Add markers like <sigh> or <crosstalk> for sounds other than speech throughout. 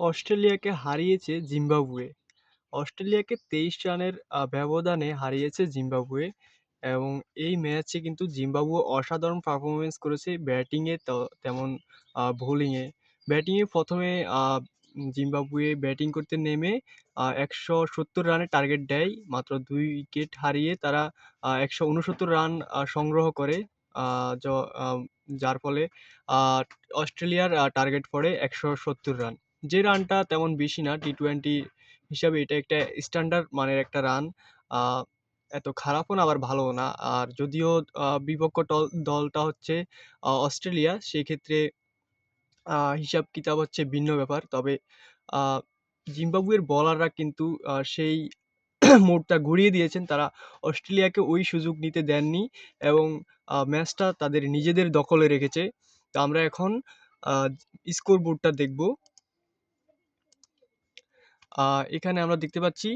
অস্ট্রেলিয়াকে হারিয়েছে জিম্বাবুয়ে। অস্ট্রেলিয়াকে ২৩ রানের ব্যবধানে হারিয়েছে জিম্বাবুয়ে এবং এই ম্যাচে কিন্তু জিম্বাবুয়ে অসাধারণ পারফরম্যান্স করেছে ব্যাটিংয়ে তেমন বোলিংয়ে। ব্যাটিংয়ে প্রথমে জিম্বাবুয়ে ব্যাটিং করতে নেমে একশো ১৭০ রানের টার্গেট দেয়। মাত্র দুই উইকেট হারিয়ে তারা একশো ১৬৯ রান সংগ্রহ করে। যার ফলে অস্ট্রেলিয়ার টার্গেট পড়ে ১৭০ রান। যে রানটা তেমন বেশি না টি-টোয়েন্টি হিসাবে এটা একটা স্ট্যান্ডার্ড মানের একটা রান। এত খারাপও না, আবার ভালোও না। আর যদিও বিপক্ষ দলটা হচ্ছে অস্ট্রেলিয়া, সেক্ষেত্রে, আ হিসাব-কিতাব হচ্ছে ভিন্ন ব্যাপার। তবে জিম্বাবুয়ের বোলাররা কিন্তু সেই মোড়টা ঘুরিয়ে দিয়েছেন। তারা অস্ট্রেলিয়াকে ওই সুযোগ নিতে দেননি এবং ম্যাচটা তাদের নিজেদের দখলে রেখেছে। তো আমরা এখন স্কোর বোর্ডটা দেখব। এখানে আমরা দেখতে পাচ্ছি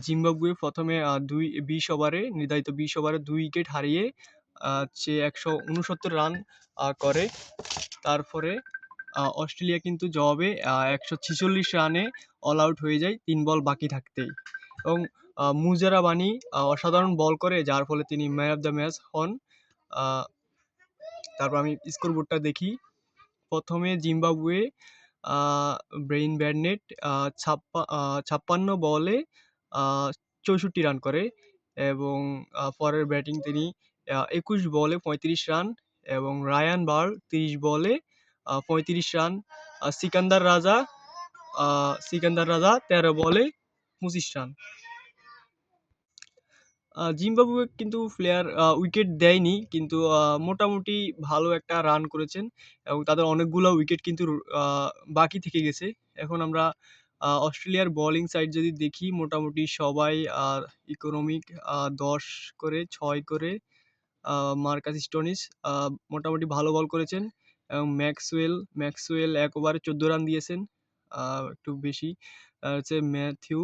জিম্বাবুয়ে ১ম এ আ, দুই ২০ ওভারে, নির্ধারিত ২০ ওভারে দুই উইকেট হারিয়ে হচ্ছে ১৬৯ রান করে। তারপরে অস্ট্রেলিয়া কিন্তু জবাবে একশো ১৪৬ রানে অল আউট হয়ে যায়, তিন বল বাকি থাকতেই। এবং মুজারা বানি অসাধারণ বল করে, যার ফলে তিনি ম্যান অফ দ্য ম্যাচ হন। তারপর আমি স্কোর বোর্ডটা দেখি। প্রথমে জিম্বাবুয়ে ব্রেইন ব্যারনেট ছাপ্পা ছাপ্পান্ন বলে চৌষট্টি রান করে এবং পরের ব্যাটিং তিনি একুশ বলে ৩৫ রান এবং রায়ান বার ৩০ বলে পঁয়ত্রিশ রান। সিকান্দার রাজা সিকান্দার রাজা ১৩ বলে ২৫ রান। জিম্বাবুয়ে কিন্তু প্লেয়ার উইকেট দেয়নি কিন্তু মোটামুটি ভালো একটা রান করেছেন এবং তাদের অনেকগুলা উইকেট কিন্তু বাকি থেকে গেছে। এখন আমরা অস্ট্রেলিয়ার বোলিং সাইড যদি দেখি মোটামুটি সবাই ইকোনমিক দশ করে ছয় করে মার্কাস স্টোনিস মোটামুটি ভালো বল করেছেন এবং ম্যাক্সওয়েল, ম্যাক্সওয়েল ১ ওভারে ১৪ রান দিয়েছেন। একটু বেশি। হচ্ছে ম্যাথিউ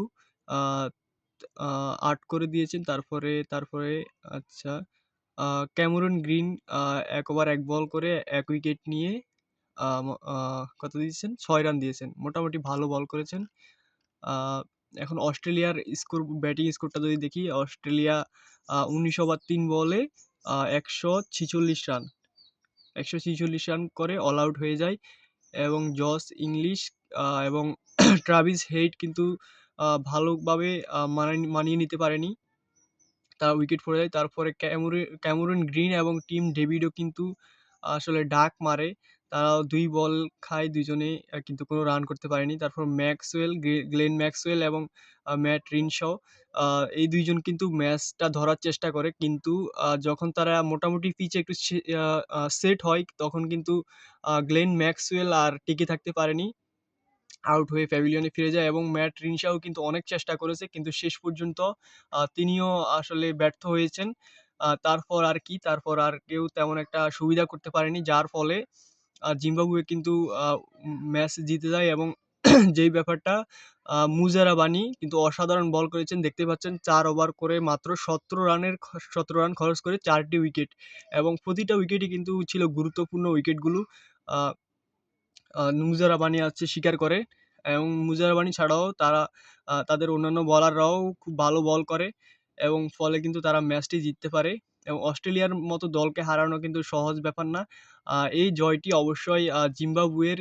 আ আ ৮ করে দিয়েছেন। তারপরে, তারপরে আচ্ছা ক্যামেরন গ্রিন ১ ওভার এক বল করে এক উইকেট নিয়ে কত দিয়েছেন? ছয় রান দিয়েছেন। মোটামুটি ভালো বল করেছেন। এখন অস্ট্রেলিয়ার স্কোর ব্যাটিং স্কোরটা যদি দেখি অস্ট্রেলিয়া ১৯ ওভার ৩ বলে আ ১৪৬ রান। ১৪৬ রান করে অল আউট হয়ে যায় এবং জস ইংলিশ এবং <clears throat> ট্রাভিস হেড কিন্তু ভালোভাবে মানিয়ে নিতে পারেনি। তারা উইকেট পড়ে যায়। তারপরে ক্যামেরু ক্যামেরন গ্রিন এবং টিম ডেভিডও কিন্তু আসলে ডাক মারে। তারাও দুই বল খায় দুজনে কিন্তু কোনো রান করতে পারেনি। তারপর ম্যাক্সওয়েল, গ্লে গ্লেন ম্যাক্সওয়েল এবং ম্যাট রিনশো এই দুইজন কিন্তু ম্যাচটা ধরার চেষ্টা করে। কিন্তু যখন তারা মোটামুটি পিচে একটু সেট হয় তখন কিন্তু গ্লেন ম্যাক্সওয়েল আর টিকে থাকতে পারেনি। আউট হয়ে প্যাভিলিয়নে ফিরে যায় এবং ম্যাট রিনশাও কিন্তু অনেক চেষ্টা করেছে, কিন্তু শেষ পর্যন্ত তিনিও আসলে ব্যর্থ হয়েছেন। তারপর আর কি? তারপর আর কেউ তেমন একটা সুবিধা করতে পারেনি। যার ফলে জিম্বাবুয়ে কিন্তু ম্যাচ জিতে যায় এবং <clears throat> যেই ব্যাপারটা আ মুজারা বানি কিন্তু অসাধারণ বল করেছেন। দেখতে পাচ্ছেন চার ওভার করে মাত্র ১৭ রানের সতেরো রান খরচ করে চারটি উইকেট এবং প্রতিটা উইকেটই কিন্তু ছিল গুরুত্বপূর্ণ উইকেটগুলো। আ আ মুজারা বানি হচ্ছে শিকার করে এবং মুজারা বানি ছাড়াও তারা তাদের অন্যান্য বোলাররাও খুব ভালো বল করে এবং ফলে কিন্তু তারা ম্যাচটি জিততে পারে এবং অস্ট্রেলিয়ার মতো দলকে হারানো কিন্তু সহজ ব্যাপার না। এই জয়টি অবশ্যই জিম্বাবুয়ের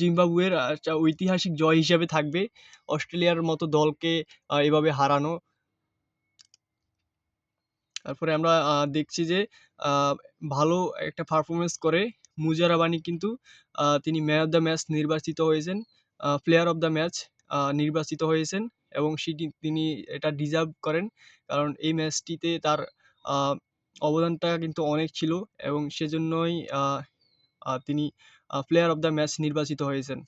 জিম্বাবুয়ের ঐতিহাসিক জয় হিসেবে থাকবে। অস্ট্রেলিয়ার মতো দলকে এভাবে হারানো। তারপরে আমরা দেখছি যে ভালো একটা পারফরমেন্স করে মুজারা বানি কিন্তু তিনি ম্যান অফ দ্য ম্যাচ নির্বাচিত হয়েছেন। প্লেয়ার অফ দ্য ম্যাচ নির্বাচিত হয়েছেন এবং সেটি তিনি এটা ডিজার্ভ করেন। কারণ এই ম্যাচটিতে তার অবদানটা কিন্তু অনেক ছিল এবং সেজন্যই তিনি প্লেয়ার অফ দ্য ম্যাচ নির্বাচিত হয়েছেন।